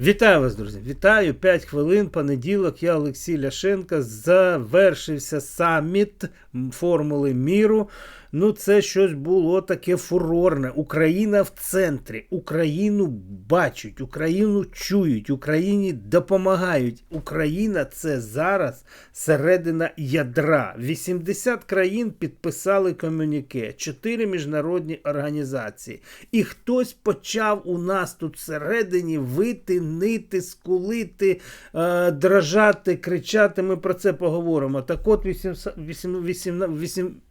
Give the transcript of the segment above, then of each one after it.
Вітаю вас, друзі! Вітаю! 5 хвилин, понеділок. Я Олексій Ляшенко. Завершився саміт Формули Міру. Ну, це щось було таке фурорне. Україна в центрі. Україну бачать, Україну чують, Україні допомагають. Україна це зараз середина ядра. 80 країн підписали комюніке, 4 міжнародні організації. І хтось почав у нас тут всередині вити, нити, скулити, е, дрожати, кричати. Ми про це поговоримо. Так от 80, 80,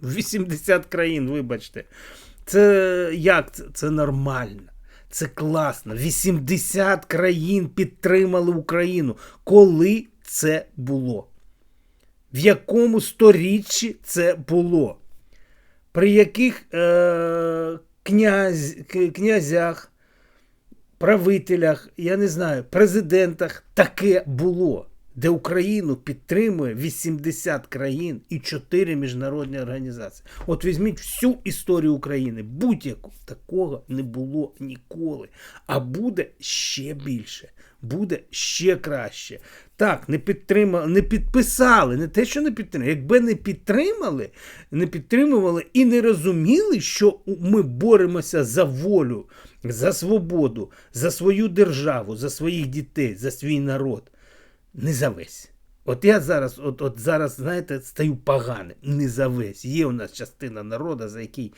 80 країн, вибачте. Це як це? Це нормально. Це класно. 80 країн підтримали Україну. Коли це було? В якому сторіччі це було? При яких е, князь, князях, правителях, я не знаю, президентах таке було? Де Україну підтримує 80 країн і 4 міжнародні організації. От візьміть всю історію України, будь-яку такого не було ніколи. А буде ще більше, буде ще краще. Так, не підтримали, не підписали, не те, що не підтримали. Якби не підтримали, не підтримували і не розуміли, що ми боремося за волю, за свободу, за свою державу, за своїх дітей, за свій народ не за весь. От я зараз, от от зараз, знаєте, стаю поганим. Не за весь. Є у нас частина народу, за який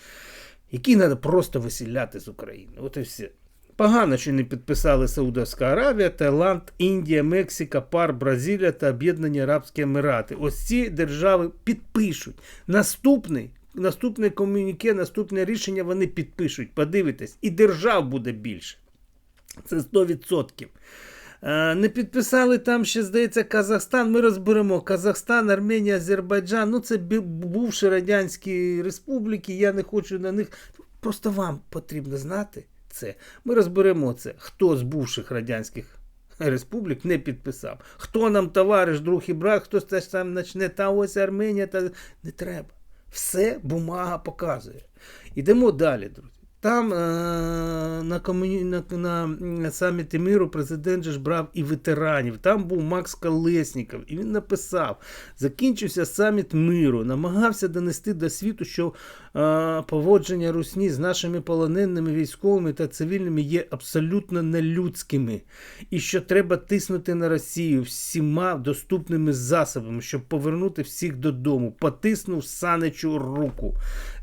який треба просто виселяти з України. От і все. Погано, що не підписали Саудовська Аравія, Таїланд, Індія, Мексика, Пар, Бразилія та Об'єднані Арабські Емірати. Ось ці держави підпишуть. Наступний наступне комюніке, наступне рішення вони підпишуть. Подивитесь, і держав буде більше. Це 100%. Е, не підписали там ще, здається, Казахстан. Ми розберемо Казахстан, Арменія, Азербайджан. Ну, це бувші Радянські Республіки. Я не хочу на них. Просто вам потрібно знати це. Ми розберемо це. Хто з бувших радянських республік не підписав? Хто нам товариш, друг і брат, хтось теж там почне, та ось Арменія, та не треба. Все бумага показує. Ідемо далі, друзі. Там е, на комуні... на, на саміті миру президент же ж брав і ветеранів. Там був Макс Колесніков, і він написав: закінчився саміт миру, намагався донести до світу, що поводження русні з нашими полоненими військовими та цивільними є абсолютно нелюдськими, і що треба тиснути на Росію всіма доступними засобами, щоб повернути всіх додому. Потиснув Саничу руку.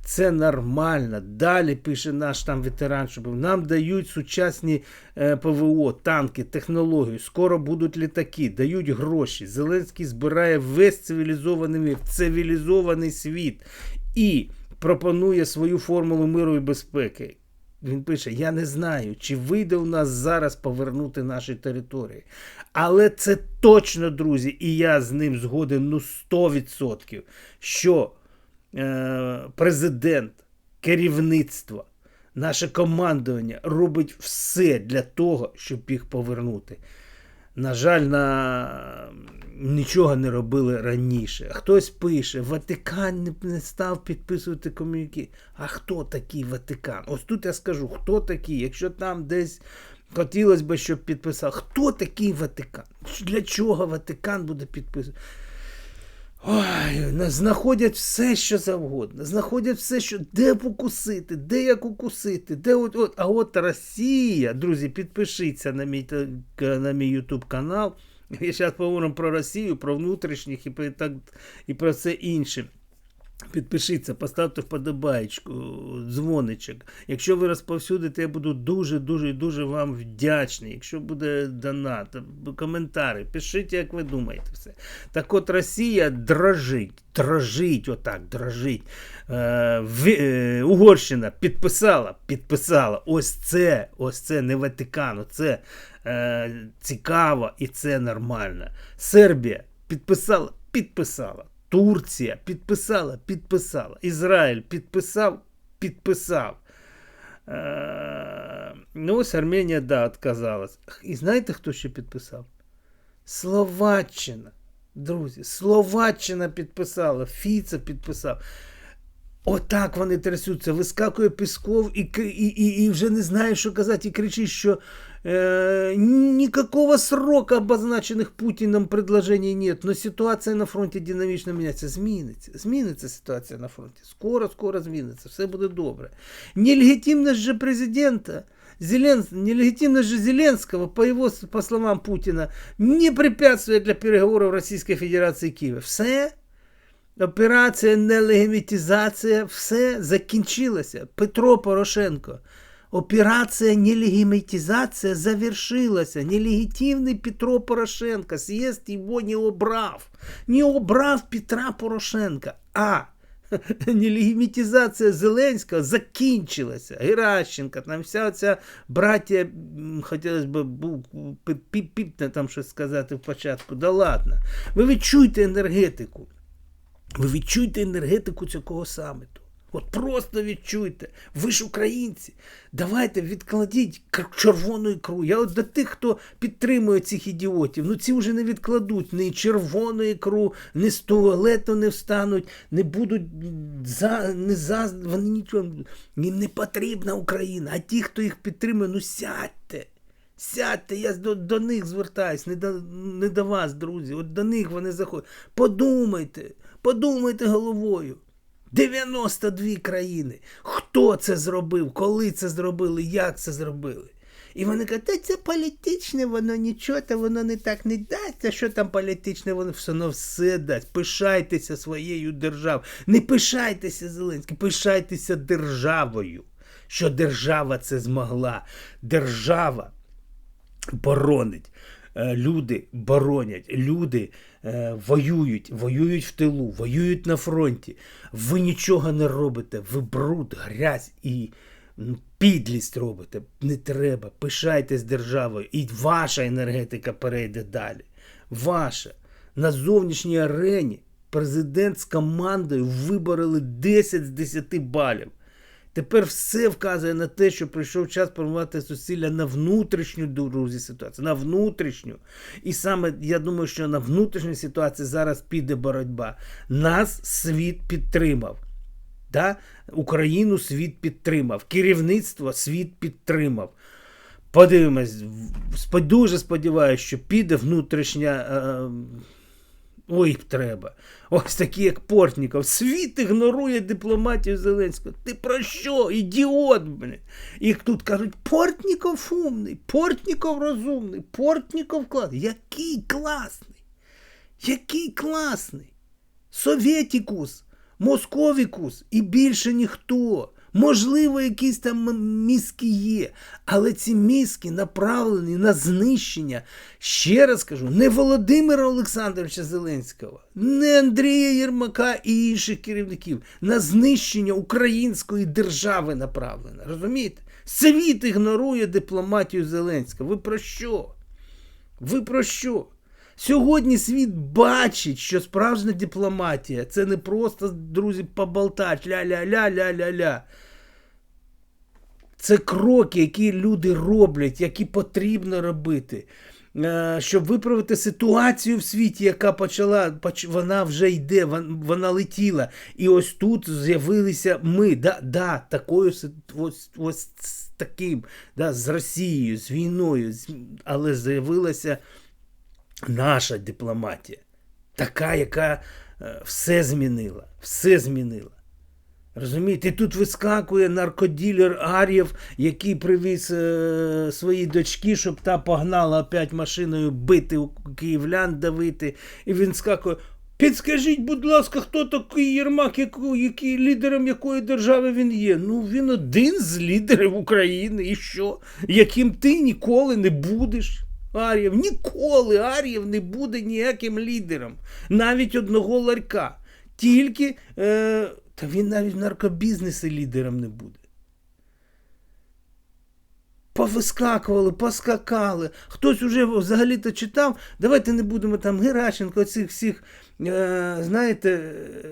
Це нормально. Далі пише наш там ветеран, щоб нам дають сучасні е, ПВО, танки, технології. Скоро будуть літаки, дають гроші. Зеленський збирає весь цивілізований мир, цивілізований світ і пропонує свою формулу миру і безпеки. Він пише: Я не знаю, чи вийде у нас зараз повернути наші території. Але це точно, друзі, і я з ним згоден ну 100%, що. Е, президент, керівництво, наше командування робить все для того, щоб їх повернути. На жаль, на... нічого не робили раніше. Хтось пише, Ватикан не став підписувати ком'юніки. А хто такий Ватикан? Ось тут я скажу, хто такий, якщо там десь хотілося б, щоб підписав, хто такий Ватикан? Для чого Ватикан буде підписувати? Ой, знаходять все, що завгодно. Знаходять все, що де покусити, де як укусити, де от, от. А от Росія, друзі, підпишіться на мій на мій YouTube канал. Я зараз поговоримо про Росію, про внутрішніх і так, і про все інше. Підпишіться, поставте вподобайку, дзвоничок. Якщо ви розповсюдите, я буду дуже-дуже дуже вам вдячний. Якщо буде донат, коментарі, пишіть, як ви думаєте все. Так от Росія дрожить, дрожить, отак, дрожить. Е, в, е, Угорщина підписала, підписала. Ось це, ось це не Ватикан, це е, цікаво і це нормально. Сербія підписала, підписала. Турція підписала, підписала. Ізраїль підписав, підписав. Е, ну, ось Арменія, да, відказалась. І знаєте, хто ще підписав? Словаччина. Друзі, Словаччина підписала, Фіца підписав. Отак вони трясуться. Вискакує Пісков і і, і, і вже не знає, що казати, і кричить, що Э, никакого срока обозначенных Путиным предложений нет, но ситуація на фронті динамічно міняється. Зміниться. Зміниться ситуація на фронті. Скоро, скоро зміниться. Все буде добре. Нелегітимність же президента. Зелен... Нелегитимность же Зеленского, по его, по словам Путина, не препятствует для переговоров Российской Федерации и Киева. Все Операція нелегімітизація, все закінчилося. Петро Порошенко. Операція нелегімітизація завершилася. Нелегітимний Петро Порошенко. Съезд його не обрав. Не обрав Петра Порошенка. А нелегімітизація Зеленського закінчилася. Геращенко, там вся ця браття, хотілося б піпне там щось сказати в початку. Да ладно. Ви відчуйте енергетику. Ви відчуйте енергетику цього саміту. От просто відчуйте. Ви ж українці. Давайте відкладіть червону ікру. Я от до тих, хто підтримує цих ідіотів. Ну ці вже не відкладуть ні червону ікру, ні з туалету не встануть, не будуть за не за вони нічого. Їм не потрібна Україна. А ті, хто їх підтримує, ну сядьте. Сядьте, я до до них звертаюсь, не до не до вас, друзі. От до них вони заходять. Подумайте, подумайте головою. 92 країни. Хто це зробив, коли це зробили, як це зробили? І вони кажуть, та це політичне, воно нічого, та воно не так не дасть, а що там політичне, воно все одно все дасть. Пишайтеся своєю державою. Не пишайтеся, Зеленський, пишайтеся державою. Що держава це змогла. Держава боронить. Е, люди боронять, люди воюють, воюють в тилу, воюють на фронті. Ви нічого не робите, ви бруд, грязь і підлість робите. Не треба. Пишайтесь державою. І ваша енергетика перейде далі. Ваша. На зовнішній арені президент з командою вибороли 10 з 10 балів. Тепер все вказує на те, що прийшов час формувати зусилля на внутрішню друзі ситуацію, на внутрішню. І саме я думаю, що на внутрішню ситуацію зараз піде боротьба. Нас світ підтримав. Да? Україну світ підтримав, керівництво світ підтримав. Подивимось, дуже сподіваюся, що піде внутрішня. Е, Ой, треба. Ось такі, як Портніков. Світ ігнорує дипломатію Зеленського. Ти про що? Ідіот, блін. І тут кажуть, Портніков умний, Портніков розумний, Портніков класний. Який класний? Який класний? Совєтікус, Московікус і більше ніхто. Можливо, якісь там мізки є, але ці мізки направлені на знищення, ще раз кажу, не Володимира Олександровича Зеленського, не Андрія Єрмака і інших керівників, на знищення української держави направлено. Розумієте? Світ ігнорує дипломатію Зеленського. Ви про що? Ви про що? Сьогодні світ бачить, що справжня дипломатія це не просто, друзі, поболтать ля-ля-ля-ля-ля-ля. Це кроки, які люди роблять, які потрібно робити. Е, щоб виправити ситуацію в світі, яка почала, вона вже йде, вона летіла. І ось тут з'явилися ми. Да, да, такою ось, ось таким, да, з Росією, з війною, але з'явилася наша дипломатія, така, яка е, все змінила, все змінила. Розумієте, тут вискакує наркоділер Ар'єв, який привіз е, свої дочки, щоб та погнала опять машиною бити у київлян давити. І він скакує. Підскажіть, будь ласка, хто такий Єрмак, який, який лідером якої держави він є? Ну, він один з лідерів України. І що? Яким ти ніколи не будеш? Ар'єв. Ніколи Ар'єв не буде ніяким лідером. Навіть одного ларька. Тільки. Е, Та він навіть в наркобізнесі лідером не буде. Повискакували, поскакали. Хтось уже взагалі-то читав. Давайте не будемо там Геращенко, цих всіх, е, знаєте, е,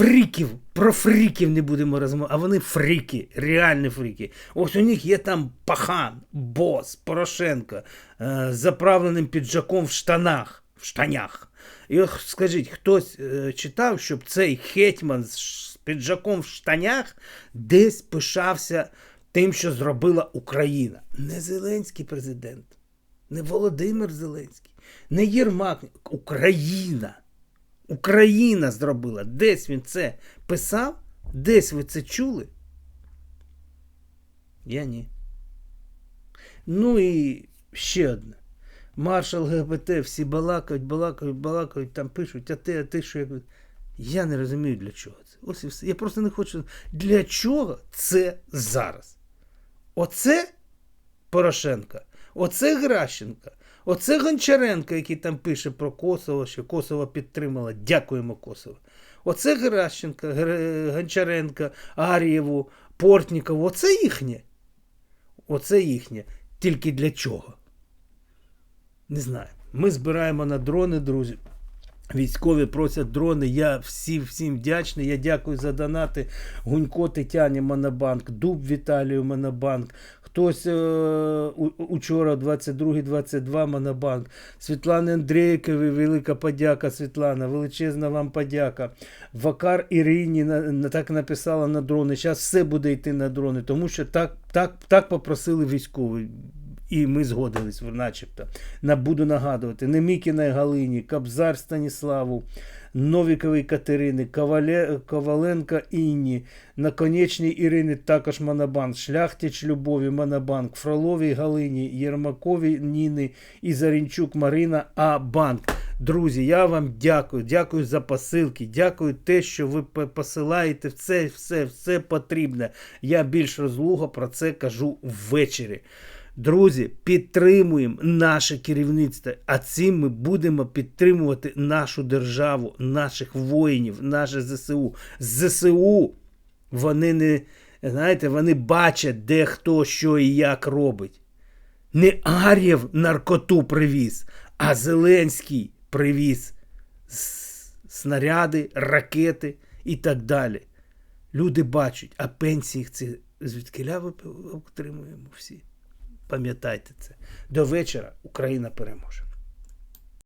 фріків, про фріків не будемо розмовляти, а вони фріки, реальні фріки. Ось у них є там пахан, бос, Порошенко е, з заправленим піджаком в штанах. в штанях. І ось скажіть, хтось е, читав, щоб цей хетьман з піджаком в штанях десь пишався тим, що зробила Україна. Не Зеленський президент, не Володимир Зеленський, не Єрмак. Україна. Україна зробила. Десь він це писав? Десь ви це чули? Я ні. Ну і ще одне. Маршал ГБТ, всі балакають, балакають, балакають, там пишуть, а ти, а ти що. Я не розумію, для чого це. Ось і все. Я просто не хочу. Для чого це зараз? Оце Порошенка, оце Гращенка, оце Гончаренко, який там пише про Косово, що Косово підтримала. Дякуємо Косово. Оце Гращенка, Гр- Гончаренка, Ар'єву, Портнікову. Оце їхнє. Оце їхнє. Тільки для чого? Не знаю. Ми збираємо на дрони, друзі. Військові просять дрони. Я всім всім вдячний. Я дякую за донати. Гунько Тетяні Монобанк, Дуб Віталію Монобанк. Хтось е, учора 22-22 Монобанк. Світлани Андрійкові, велика подяка, Світлана, величезна вам подяка. Вакар Ірині так написала на дрони. Зараз все буде йти на дрони, тому що так, так, так попросили військові. І ми згодились, начебто. На, буду нагадувати. Немікіна Галині, Кобзар Станіславу, Новіковій Катерини, Ковале, Коваленка Інні, Наконечній Ірини, також Монобанк, Шляхтич Любові, Монобанк, Фроловій Галині, Єрмаковій Ніни і Зарінчук Марина, А Банк. Друзі, я вам дякую. Дякую за посилки. Дякую те, що ви посилаєте. Все, все, все потрібне. Я більш розлуго про це кажу ввечері. Друзі, підтримуємо наше керівництво, а цим ми будемо підтримувати нашу державу, наших воїнів, наше ЗСУ. ЗСУ вони не знаєте, вони бачать, де хто що і як робить. Не Ар'єв наркоту привіз, а Зеленський привіз снаряди, ракети і так далі. Люди бачать, а пенсії ці звідкиля ви отримуємо всі. Пам'ятайте це. До вечора Україна переможе.